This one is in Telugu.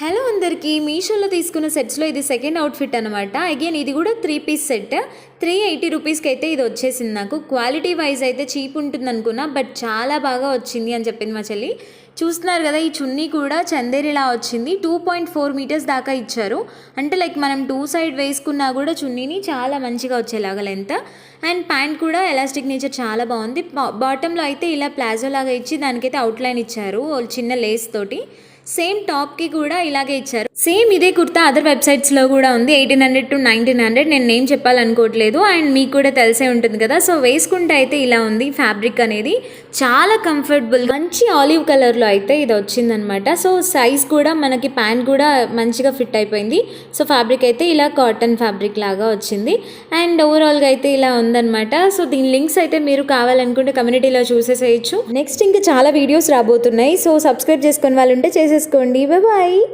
హలో అందరికీ మీషోలో తీసుకున్న సెట్స్లో ఇది సెకండ్ అవుట్ఫిట్ అనమాట అగైన్ ఇది కూడా three piece set three eighty రూపీస్కి అయితే ఇది వచ్చేసింది నాకు. క్వాలిటీ వైజ్ అయితే చీప్ ఉంటుంది అనుకున్నా బట్ చాలా బాగా వచ్చింది అని చెప్పింది మా చెల్లి. చూస్తున్నారు కదా ఈ చున్నీ కూడా చందేరిలా వచ్చింది. టూ పాయింట్ ఫోర్ మీటర్స్ దాకా ఇచ్చారు. అంటే లైక్ మనం టూ సైడ్ వేసుకున్నా కూడా చున్నీని చాలా మంచిగా వచ్చేలాగా లెంత్ అండ్ ప్యాంట్ కూడా ఎలాస్టిక్ నేచర్ చాలా బాగుంది. బాటంలో అయితే ఇలా ప్లాజో లాగా ఇచ్చి దానికైతే అవుట్లైన్ ఇచ్చారు చిన్న లేస్ తోటి. సేమ్ టాప్కి కూడా ఇలాగే ఇచ్చారు. సేమ్ ఇదే కుర్తా అదర్ వెబ్సైట్స్లో కూడా ఉంది. Eighteen hundred to nineteen hundred నేను నేమ్ చెప్పాలనుకోవట్లేదు. అండ్ మీకు కూడా తెలిసే ఉంటుంది కదా. సో వేసుకుంటే అయితే ఇలా ఉంది ఫ్యాబ్రిక్ అనేది. చాలా కంఫర్టబుల్ మంచి ఆలివ్ కలర్లో అయితే ఇది వచ్చిందనమాట. సో సైజ్ కూడా మనకి ప్యాంట్ కూడా మంచిగా ఫిట్ అయిపోయింది. సో ఫ్యాబ్రిక్ అయితే ఇలా కాటన్ ఫ్యాబ్రిక్ లాగా వచ్చింది. అండ్ ఓవరాల్గా అయితే ఇలా ఉందన్నమాట సో దీని లింక్స్ అయితే మీరు కావాలనుకుంటే కమ్యూనిటీలో చూసేసేయచ్చు. నెక్స్ట్ ఇంకా చాలా వీడియోస్ రాబోతున్నాయి. సో సబ్స్క్రైబ్ చేసుకుని వాళ్ళు ఉంటే చేసేసుకోండి బాయ్